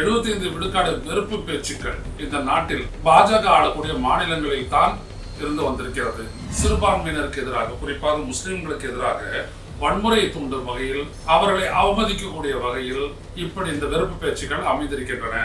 எழுபத்தி ஐந்து விடுக்காடு வெறுப்பு பேச்சுக்கள் இந்த நாட்டில் பாஜக ஆளக்கூடிய மாநிலங்களில் தான் இருந்து வந்திருக்கிறது. சிறுபான்மையினருக்கு எதிராக குறிப்பாக முஸ்லிம்களுக்கு எதிராக வன்முறையை தூண்டும் வகையில் அவர்களை அவமதிக்கக்கூடிய வகையில் இப்படி இந்த வெறுப்பு பேச்சுக்கள் அமைந்திருக்கின்றன.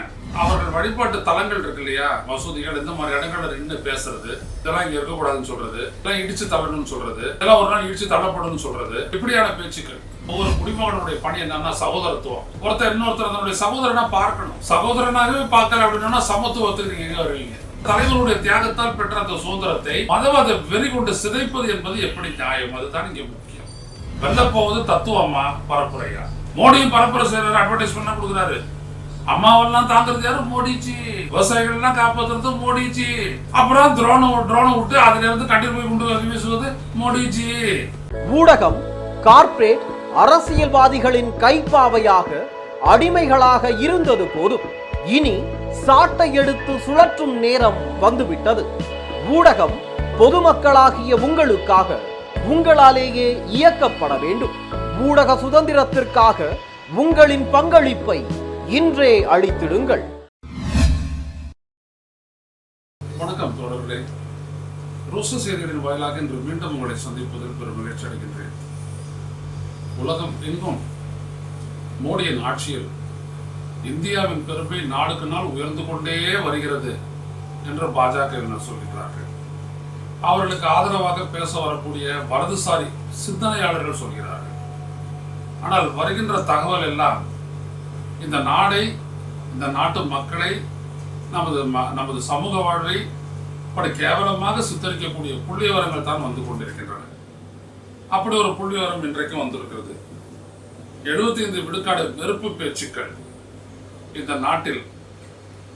அவர்கள் வழிபாட்டு தலங்கள் இருக்கு இல்லையா? மசூதிகள் இந்த மாதிரி இடங்கள்ல நின்று பேசுறது. இதெல்லாம் இங்க இருக்கக்கூடாதுன்னு சொல்றது. இதெல்லாம் இடிச்சு தள்ளணும்னு சொல்றது. இதெல்லாம் ஒரு நாள் இடிச்சு தள்ளப்படும்னு சொல்றது. இப்படியான பேச்சுக்கள். ஒவ்வொரு குடிமகனுடைய பணி என்னன்னா சகோதரத்துவம். ஒருத்தர் இன்னொருத்தர் தன்னுடைய சகோதரனா பார்க்கணும். சகோதரனாகவே பார்க்கல அப்படின்னா சமத்துவத்துக்கு நீங்க எங்க வருவீங்க? தலைவருடைய தியாகத்தால் பெற்ற அந்த சுதந்திரத்தை மதவாத வெறி கொண்டு சிதைப்பது என்பது எப்படி நியாயம்? அதுதான் இங்கே முக்கியம் வெல்ல போவது அம்மா பரப்புரையா? மோடியும் பரப்புரை செய்யறாரு அட்வர்டைஸ்மெண்ட் கொடுக்குறாரு. அம்மாவெல்லாம் தாக்குறது யாரு? மோடிச்சு விவசாயிகள் எல்லாம் காப்பாத்துறது மோடிச்சு அப்புறம் துரோணம் ட்ரோனை விட்டு அதுல இருந்து கட்டி போய் குண்டு வந்து வீசுவது மோடிச்சு ஊடகம் கார்ப்பரேட் அரசியல்வாதிகளின் கைப்பாவையாக அடிமைகளாக இருந்தது போதும். இனி சாட்டை எடுத்து சுழற்றும் நேரம் வந்துவிட்டது. ஊடகம் பொதுமக்களாகிய உங்களுக்காக உங்களாலேயே இயக்கப்பட வேண்டும். ஊடக சுதந்திரத்திற்காக உங்களின் பங்களிப்பை இன்றே அளித்திடுங்கள். வணக்கம் தோழர்களே. ருச செய்திகளின் வாயிலாக இன்று மீண்டும் உங்களை சந்திப்பதில் பெரும் மகிழ்ச்சி அடைகின்றேன். உலகம் எங்கும் மோடியின் ஆட்சியில் இந்தியாவின் பெருமை நாளுக்கு நாள் உயர்ந்து கொண்டே வருகிறது என்று பாஜகவினர் சொல்கிறார்கள். அவர்களுக்கு ஆதரவாக பேச வரக்கூடிய வலதுசாரி சிந்தனையாளர்கள் சொல்கிறார்கள். ஆனால் வருகின்ற தகவல் எல்லாம் இந்த நாடை இந்த நாட்டு மக்களை நமது ம- நமது சமூக வாழ்வை அப்படி கேவலமாக சித்தரிக்கக்கூடிய புள்ளிவரங்கள் தான் வந்து கொண்டிருக்கின்றன. அப்படி ஒரு புள்ளிவரம் இன்றைக்கும் வந்திருக்கிறது. 75 விழுக்காடு வெறுப்பு பேச்சுக்கள் இந்த நாட்டில்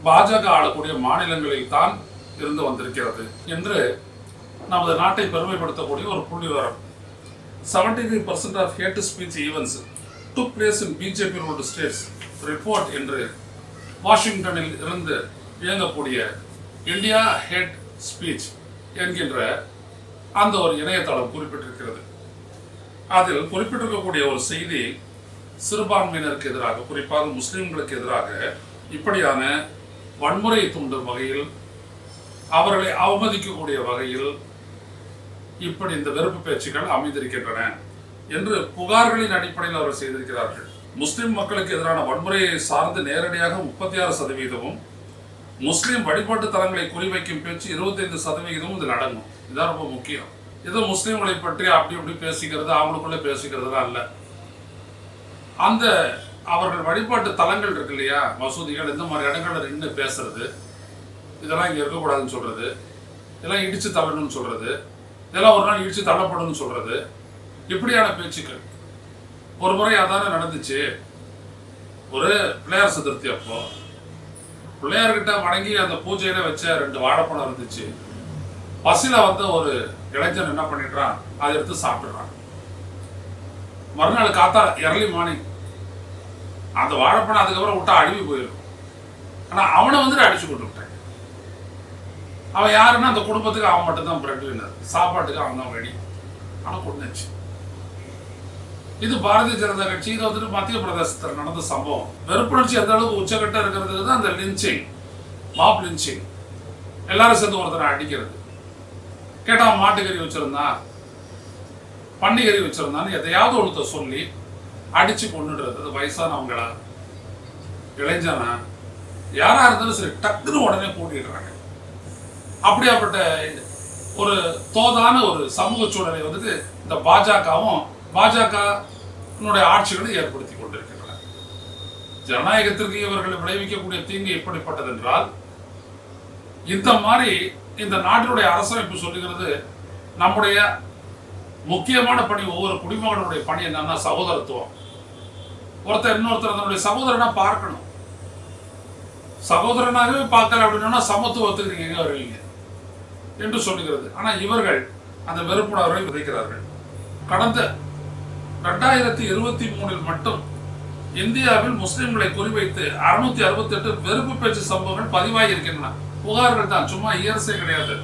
பாஜக ஆளக்கூடிய மாநிலங்களில் தான் இருந்து வந்திருக்கிறது என்று நமது நாட்டை பெருமைப்படுத்தக்கூடிய ஒரு புள்ளி விவரம் seventy three percent of hate speech events to place in BJP ruled states report என்று வாஷிங்டனில் இருந்து இயங்கக்கூடிய இந்தியா ஹேட் ஸ்பீச் என்கின்ற அந்த ஒரு இணையதளம் குறிப்பிட்டிருக்கிறது. அதில் குறிப்பிட்டிருக்கக்கூடிய ஒரு செய்தி சிறுபான்மையினருக்கு எதிராக குறிப்பாக முஸ்லிம்களுக்கு எதிராக இப்படியான வன்முறையை தூண்டும் வகையில் அவர்களை அவமதிக்கக்கூடிய வகையில் இப்படி இந்த வெறுப்பு பேச்சுக்கள் அமைந்திருக்கின்றன என்று புகார்களின் அடிப்படையில் அவர் செய்திருக்கிறார்கள். முஸ்லிம் மக்களுக்கு எதிரான வன்முறையை சார்ந்து நேரடியாக முப்பத்தி ஆறு சதவீதமும் முஸ்லிம் வழிபாட்டு தலங்களை குறிவைக்கும் பேச்சு இருபத்தைந்து சதவிகிதமும் இதில் அடங்கும். இதான் ரொம்ப முக்கியம். இது முஸ்லீம்களை பற்றி அப்படி இப்படி பேசிக்கிறது அவங்களுக்குள்ள பேசிக்கிறதுலாம் இல்லை அந்த அவர்கள் வழிபாட்டு தலங்கள் இருக்கு இல்லையா? மசூதிகள் இந்த மாதிரி இடங்கள்ல நின்று பேசுறது இதெல்லாம் இங்கே இருக்கக்கூடாதுன்னு சொல்றது இதெல்லாம் இடிச்சு தள்ளணும்னு சொல்றது இதெல்லாம் ஒரு நாள் இடிச்சு தள்ளப்படும்னு சொல்றது. இப்படியான பேச்சுக்கள். ஒரு முறை அதானே நடந்துச்சு. ஒரு பிள்ளையார் சதுர்த்தி அப்போ. பிள்ளையார்கிட்ட வணங்கி அந்த பூஜையில வச்ச ரெண்டு வாழைப்பழம் இருந்துச்சு. பசில வந்து ஒரு இளைஞன் என்ன பண்ணிடுறான்? அதை எடுத்து சாப்பிடுறான். மறுநாள் காத்தா early மார்னிங் அந்த வாழைப்பழம் அதுக்கப்புறம் விட்டா அழுவி போயிடும். ஆனா அவனை வந்துட்டு அடிச்சு கொண்டு விட்டேன் அவன் யாருன்னா அந்த குடும்பத்துக்கு அவன் மட்டும்தான் பிரெட் வின்னர் சாப்பாட்டுக்கு அவன் தான் ரெடி ஆனா கொண்டுச்சு இது பாரதிய ஜனதா கட்சியில் வந்துட்டு மத்திய பிரதேசத்தில் நடந்த சம்பவம். வெறுப்புணர்ச்சி எந்த அளவுக்கு உச்சகட்டம் இருக்கிறதுக்கு தான் அந்த லிஞ்சிங் மாப் லிஞ்சிங் எல்லாரும் சேர்ந்து ஒருத்தரை அடிக்கிறது. கேட்டால் மாட்டுக்கறி வச்சுருந்தா பன்னிக்கறி வச்சிருந்தான்னு எதையாவது ஒருத்த சொல்லி அடிச்சு கொண்டுடுறது அது வயசானவங்களா? இளைஞனா? யாராக இருந்தாலும் சரி டக்குன்னு உடனே கூட்டிடுறாங்க. அப்படியாப்பட்ட ஒரு தோதான ஒரு சமூக சூழலை வந்துட்டு இந்த பாஜகவும் பாஜகனுடைய ஆட்சிகளை ஏற்படுத்தி கொண்டிருக்கின்றன. ஜனநாயகத்திற்கு இவர்கள் விளைவிக்கக்கூடிய தீங்கு எப்படிப்பட்டது என்றால் இந்த மாதிரி இந்த நாட்டினுடைய அரசமைப்பு சொல்லுகிறது நம்முடைய முக்கியமான பணி ஒவ்வொரு குடிமகனுடைய பணி என்னன்னா சகோதரத்துவம். ஒருத்தர் இன்னொருத்தர் தன்னுடைய சகோதரனா பார்க்கணும். சகோதரனாகவே பார்க்கல அப்படின்னா சமத்துவத்துக்கு நீங்க எங்க வருவீங்க? என்று சொல்லுகிறது. ஆனா இவர்கள் அந்த வெறுப்புணர்வை விதைக்கிறார்கள். கடந்த ரெண்டாயிரத்தி இருபத்தி மூணில் மட்டும் இந்தியாவில் முஸ்லிம்களை குறிவைத்து அறுநூத்தி அறுபத்தி எட்டு வெறுப்பு பேச்சு சம்பவங்கள் பதிவாகி இருக்கின்றன புகார்கள் தான் சும்மா இயர்ஸே கிடையாது.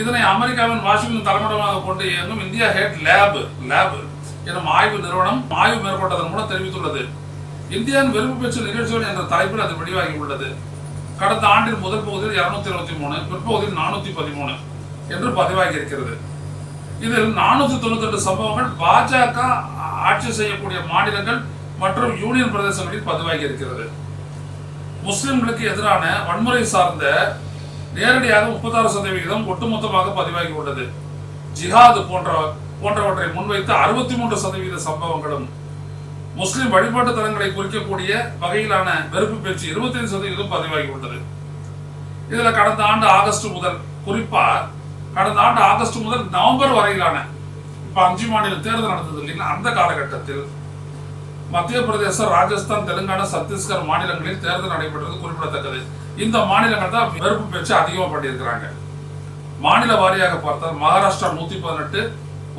இதனை அமெரிக்காவின் வாஷிங்டன் தலைமையிடமாக கொண்டு இயங்கும் இந்தியா ஹேட் லேப் லேப் எனும் ஆய்வு நிறுவனம் ஆய்வு மேற்கொண்டதன் மூலம் தெரிவித்துள்ளது. இந்தியாவின் வெறுப்பு பேச்சு நிகழ்ச்சிகள் என்ற தலைப்பில் அது வெளியாகி உள்ளது. கடந்த ஆண்டின் முதல் பகுதியில் இருநூத்தி இருபத்தி மூணு பிற்பகுதியில் நானூத்தி பதிமூணு என்று பதிவாகி இருக்கிறது. இதில் நானூத்தி தொண்ணூத்தி ரெண்டு சம்பவங்கள் பாஜக ஆட்சி செய்யக்கூடிய மாநிலங்கள் மற்றும் யூனியன் பிரதேசங்களில் பதிவாகி இருக்கிறது. முஸ்லிம்களுக்கு எதிரான வன்முறை சார்ந்த நேரடியாக முப்பத்தாறு சதவிகிதம் ஒட்டுமொத்தமாக பதிவாகி உள்ளது. ஜிஹாது போன்ற போன்றவற்றை முன்வைத்து அறுபத்தி மூன்று சதவீத சம்பவங்களும் முஸ்லிம் வழிபாட்டு தலங்களை குறிக்கக்கூடிய வகையிலான வெறுப்பு பேச்சு இருபத்தைந்து சதவீதம் பதிவாகி உள்ளது இதுல கடந்த ஆண்டு ஆகஸ்ட் முதல் குறிப்பா கடந்த ஆண்டு ஆகஸ்ட் முதல் நவம்பர் வரையிலான இப்ப அஞ்சு மாநில தேர்தல் நடந்தது இல்லைங்களா? அந்த காலகட்டத்தில் மத்திய பிரதேசம் ராஜஸ்தான் தெலுங்கானா சத்தீஸ்கர் மாநிலங்களில் தேர்தல் நடைபெற்றது குறிப்பிடத்தக்கது. இந்த மாநிலங்கள் தான் வெறுப்பு பேச்சு அதிகமாக பண்ணியிருக்கிறாங்க. மாநில வாரியாக பார்த்தால் மகாராஷ்டிரா நூத்தி பதினெட்டு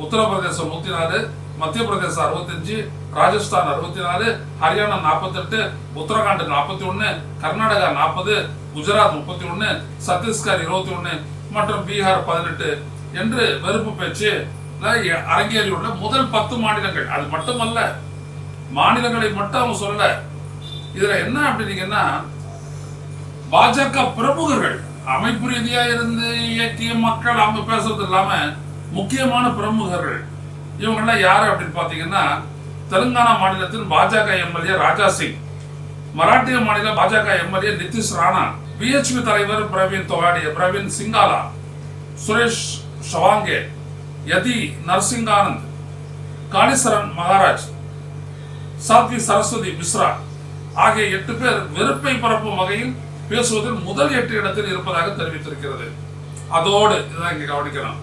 உத்தரப்பிரதேசம் நூத்தி நாலு மத்திய பிரதேசம் அறுபத்தஞ்சு ராஜஸ்தான் அறுபத்தி நாலு ஹரியானா நாற்பத்தெட்டு உத்தரகாண்ட் நாற்பத்தி ஒன்று கர்நாடகா நாற்பது குஜராத் முப்பத்தி ஒன்று சத்தீஸ்கர் இருபத்தி ஒன்று மற்றும் பீகார் பதினெட்டு என்று வெறுப்பு பேச்சு. அரங்கேறியுள்ள முதல் பத்து மாநிலங்கள். அது மட்டுமல்ல மாநிலங்களை மட்டும் அவங்க சொல்லல. இதுல என்ன அப்படின்னீங்கன்னா பாஜக பிரமுகர்கள் அமைப்பு ரீதியா இருந்து இயக்கிய மக்கள் அவங்க பேசுறது இல்லாம முக்கியமான பிரமுகர்கள் இவங்கெல்லாம் யாரு அப்படின்னு பாத்தீங்கன்னா தெலுங்கானா மாநிலத்தின் பாஜக எம்எல்ஏ ராஜா சிங். மராட்டிய மாநில பாஜக எம்எல்ஏ நிதிஷ் ராணா பிஹெச்பி தலைவர் பிரவீன் தொகாடிய பிரவீன் சிங்காலா சுரேஷ் ஷவாங்கே யதி நரசிங்கானந்த் காளிசரன் மகாராஜ் சாத்வி சரஸ்வதி மிஸ்ரா ஆகிய எட்டு பேர் வெறுப்பை பரப்பும் வகையில் பேசுவதில் முதல் எட்டு இடத்தில் இருப்பதாக தெரிவித்திருக்கிறது. அதோடு இதான் இங்கே கவனிக்கணும்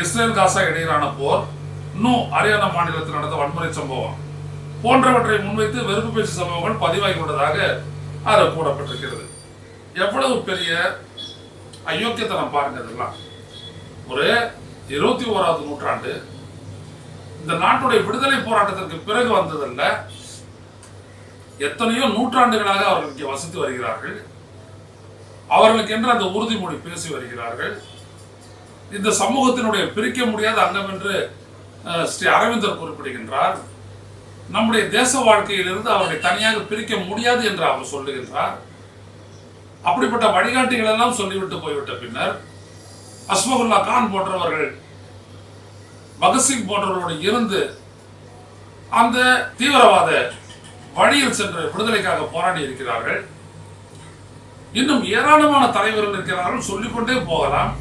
இஸ்ரேல் காசா இடையிலான போர் இன்னும் ஹரியானா மாநிலத்தில் நடந்த வன்முறை சம்பவம் போன்றவற்றை முன்வைத்து வெறுப்பு பேச்சு சம்பவங்கள் பதிவாகி உள்ளதாக அதில் கூறப்பட்டிருக்கிறது. எவ்வளவு பெரிய அயோக்கியத்தனம் பாருங்க இதெல்லாம். ஒரு இருபத்தி ஓராவது நூற்றாண்டு இந்த நாட்டுடைய விடுதலை போராட்டத்திற்கு பிறகு வந்ததல்ல. எத்தனையோ நூற்றாண்டுகளாக அவர்கள் இங்கே வசித்து வருகிறார்கள். அவர்களுக்கு என்று அந்த உறுதிமொழி பேசி வருகிறார்கள். இந்த சமூகத்தினுடைய பிரிக்க முடியாத அங்கம் என்று ஸ்ரீ அரவிந்தர் குறிப்பிடுகின்றார் நம்முடைய தேச வாழ்க்கையிலிருந்து அவரை தனியாக பிரிக்க முடியாது என்று அவர் சொல்லுகின்றார். அப்படிப்பட்ட வழிகாட்டிகள் எல்லாம் சொல்லிவிட்டு போய்விட்ட பின்னர் அஸ்மகுல்லா கான் போன்றவர்கள் பகத்சிங் போன்றவர்களோடு இருந்து அந்த தீவிரவாத வழியில் சென்று விடுதலைக்காக போராடி இருக்கிறார்கள். இன்னும் ஏராளமான தலைவர்கள் இருக்கிறார்கள் சொல்லிக்கொண்டே போகலாம்.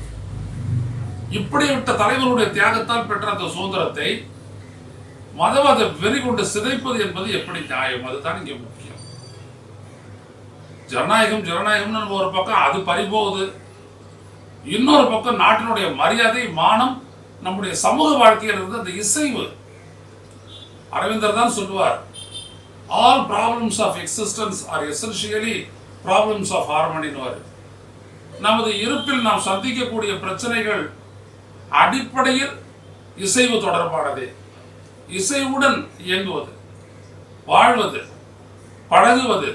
இப்படிப்பட்ட தலைவருடைய தியாகத்தால் பெற்ற அந்த சுதந்திரத்தை மதவாத வெறி கொண்டு சிதைப்பது என்பது எப்படி நியாயம்? அதுதான் இங்கே முக்கியம். ஜனநாயகம் ஜனநாயகம்னு நம்ம ஒரு பக்கம் அது பறிபோகுது. இன்னொரு பக்கம் நாட்டினுடைய மரியாதை மானம் நம்முடைய சமூக வாழ்க்கையில் இருந்து அந்த இசைவு. அரவிந்தர் தான் சொல்லுவார் all problems of existence are essentially problems of ஹார்மனின்னு நமது இருப்பில் நாம் சந்திக்கக்கூடிய பிரச்சனைகள் அடிப்படையில் இசைவு தொடர்பானது. இசைவுடன் இயங்குவது வாழ்வது பழகுவது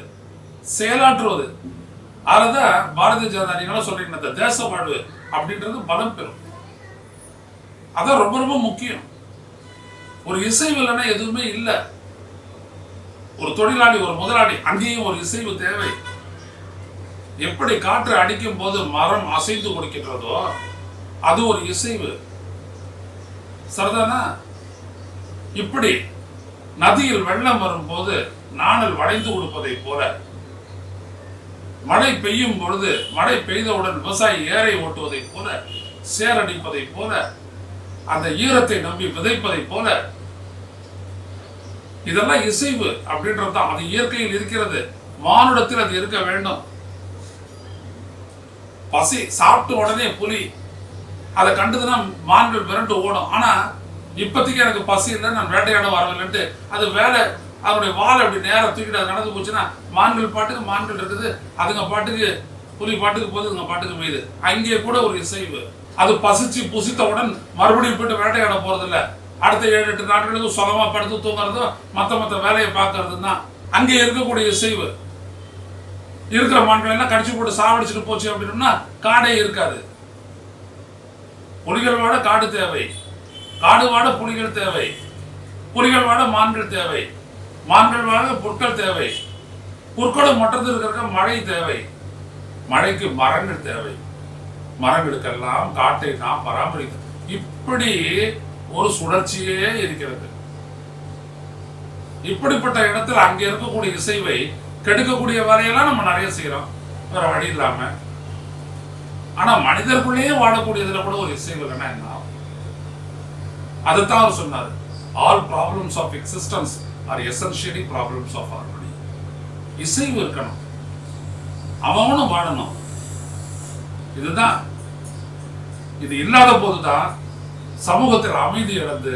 செயலாற்றுவது. அதுதான் பாரதிய ஜனதா நீங்களும் சொல்றீங்க இந்த தேச வாழ்வு அப்படின்றது பலம் பெறும். அதான் ரொம்ப ரொம்ப முக்கியம். ஒரு இசைவு இல்லைன்னா எதுவுமே இல்லை. ஒரு தொழிலாளி ஒரு முதலாளி அங்கேயும் ஒரு இசைவு தேவை. எப்படி காற்று அடிக்கும் போது மரம் அசைந்து கொடுக்கின்றதோ அது ஒரு இசைவு. சரிதானா இப்படி நதியில் வெள்ளம் வரும்போது நாணல் வளைந்து கொடுப்பதை போல. மழை பெய்யும் பொழுது மழை பெய்தவுடன் விவசாயி ஏரை ஓட்டுவதை போல சேரடிப்பதை போல அந்த ஈரத்தை நம்பி விதைப்பதை போல. இதெல்லாம் இசைவு அப்படின்றது தான். அது இயற்கையில் இருக்கிறது. மானுடத்தில் அது இருக்க வேண்டும். பசி சாப்பிட்ட உடனே புலி அதை கண்டதுன்னா மான்கள் விரண்டு ஓடும். ஆனா இப்போதைக்கு எனக்கு பசி இல்லை நான் வேட்டையாட வரவில்லைன்ட்டு அது வேலை அதனுடைய வாழை அப்படி நேரம் தூக்கிட்டு அது நடந்து போச்சுன்னா மான்கள் பாட்டுக்கு மான்கள் இருக்குது அதுங்க பாட்டுக்கு புலி பாட்டுக்கு போகுது அதுங்க பாட்டுக்கு மேயுது. அங்கேயே கூட ஒரு இசைவு. அது பசிச்சு புசித்தவுடன் மறுபடியும் போயிட்டு வேட்டையாட போகிறதில்ல அடுத்த ஏழு எட்டு நாட்களுக்கு சுகமாக படுத்து தூங்குறதும் மற்ற மற்ற வேலையை பார்க்கறது தான் அங்கே இருக்கக்கூடிய இசைவு. இருக்கிற மான்கள் எல்லாம் கடிச்சு போட்டு சாவடிச்சுட்டு போச்சு அப்படின்னா காடே இருக்காது. புலிகள் வாட காடு தேவை. காடு வாட புலிகள் தேவை. புலிகள் வாட மான்கள் தேவை. மான்கள் வாட புற்கள் தேவை. புற்களும் மற்றத்திற்கு மழை தேவை. மழைக்கு மரங்கள் தேவை. மரங்களுக்கெல்லாம் காட்டை நாம் பராமரிக்கணும் இப்படி ஒரு சுழற்சியே இருக்கிறது. இப்படிப்பட்ட இடத்துல அங்க இருக்கக்கூடிய இசைவை கெடுக்கக்கூடிய வேலையெல்லாம் நம்ம நிறைய செய்யறோம். வேற வழி இல்லாம ஆனா மனிதருக்குள்ளேயே வாழக்கூடியதுல கூட ஒரு இசை இல்லைன்னா என்ன அதைத்தான் அவர் சொன்னார். All problems of existence are essentially problems of harmony இசைவு இருக்கணும். அவனும் வாழணும். இதுதான். இது இல்லாத போதுதான் சமூகத்தில் அமைதி இழந்து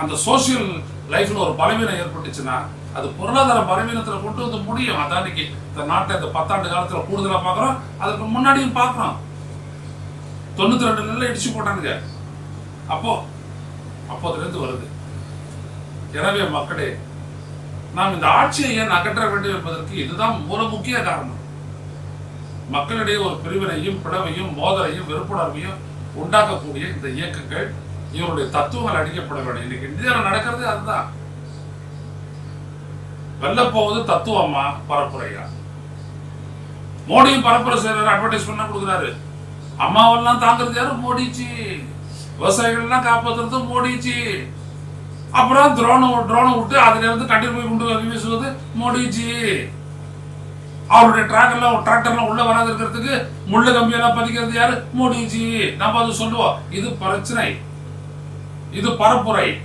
அந்த சோசியல் லைஃப்ல ஒரு பலவீனம் ஏற்பட்டுச்சுன்னா அது பொருளாதார பலவீனத்துல கொண்டு வந்து முடியும். அதான் இன்னைக்கு இந்த நாட்டை இந்த பத்தாண்டு காலத்துல கூடுதலா பாக்குறோம் அதுக்கு முன்னாடியும் பார்க்கறோம். தொண்ணூத்தி ரெண்டு நெல்லை இடிச்சு போட்டானுங்க. அப்போ அப்போதுல இருந்து வருது. எனவே மக்களே நாம் இந்த ஆட்சியை ஏன் அகற்ற வேண்டும் என்பதற்கு இதுதான் மூல முக்கிய காரணம். மக்களிடையே ஒரு பிரிவினையும் பிளவையும் மோதலையும் வெறுப்புணர்வையும் உண்டாக்கக்கூடிய இந்த இயக்கங்கள் இவருடைய தத்துவங்கள் அடிக்கப்பட வேண்டும். இன்னைக்கு இந்தியாவில் நடக்கிறது அதுதான். வெல்லப்போவது தத்துவமா? பரப்புரையா? மோடியும் பரப்புரை செய்யறாரு அட்வர்டைஸ்மெண்ட் கொடுக்குறாரு. அம்மாவெல்லாம் தாங்குறது யாரு? மோடிச்சு விவசாயிகள்லாம் காப்பாத்துறது மோடிச்சு அப்புறம் துரோண ட்ரோனை விட்டு அதுல இருந்து கட்டில் போய் கொண்டு வீசுவது மோடிஜி. அவருடைய டிராக்டர்லாம் டிராக்டர்லாம் உள்ள வராது இருக்கிறதுக்கு முள்ள கம்பியெல்லாம் பதிக்கிறது யாரு? மோடிஜி. நம்ம அது சொல்லுவோம். இது பிரச்சனை. இது பரப்புரை.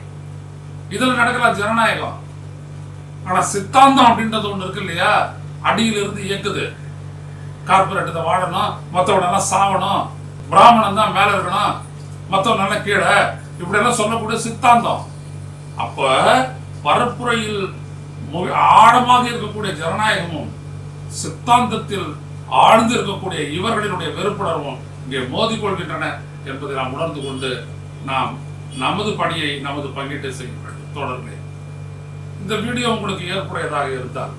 இதுல நடக்கல ஜனநாயகம். ஆனா சித்தாந்தம் அப்படின்றது ஒண்ணு இருக்கு இல்லையா? அடியிலிருந்து இயக்குது. கார்பரேட்டத்தை வாழணும் மற்றவங்க எல்லாம் சாவணும் பிராமணன் தான் மேலே இருக்கணும் மத்தவங்க நல்லா கீழே இப்படியெல்லாம் சொல்லக்கூடிய சித்தாந்தம். அப்போ பரப்புரையில் மு- ஆழமாக இருக்கக்கூடிய ஜனநாயகமும் சித்தாந்தத்தில் ஆழ்ந்து இருக்கக்கூடிய இவர்களினுடைய வெறுப்புணர்வும் இங்கே மோதிக்கொள்கின்றன என்பதை நாம் உணர்ந்து கொண்டு நாம் நமது பணியை நமது பங்கீட்டை செய்ய வேண்டும் தொடர்ந்து. இந்த வீடியோ உங்களுக்கு ஏற்புடையதாக இருந்தால்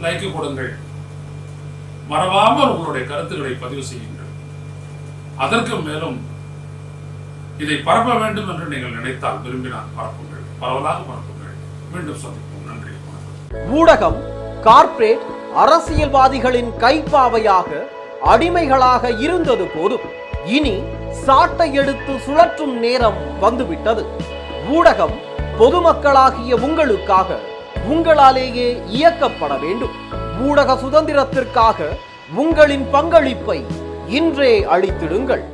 லைக் கொடுங்கள் மறவாமல் உங்களுடைய கருத்துக்களை பதிவு செய்யுங்கள். அதற்கு மேலும் இதை பரப்ப வேண்டும் என்று நீங்கள் நினைத்தால் விரும்பினால் பரப்புங்கள். பரவலாக பரப்புங்கள். மீண்டும் சந்திப்போம். நன்றி. ஊடகம் கார்ப்பரேட் அரசியல்வாதிகளின் கைப்பாவையாக அடிமைகளாக இருந்தது போதும். இனி சாட்டை எடுத்து சுழற்றும் நேரம் வந்துவிட்டது. ஊடகம் பொதுமக்களாகிய உங்களுக்காக உங்களாலேயே இயக்கப்பட வேண்டும். ஊடக சுதந்திரத்திற்காக உங்களின் பங்களிப்பை இன்றே அளித்திடுங்கள்.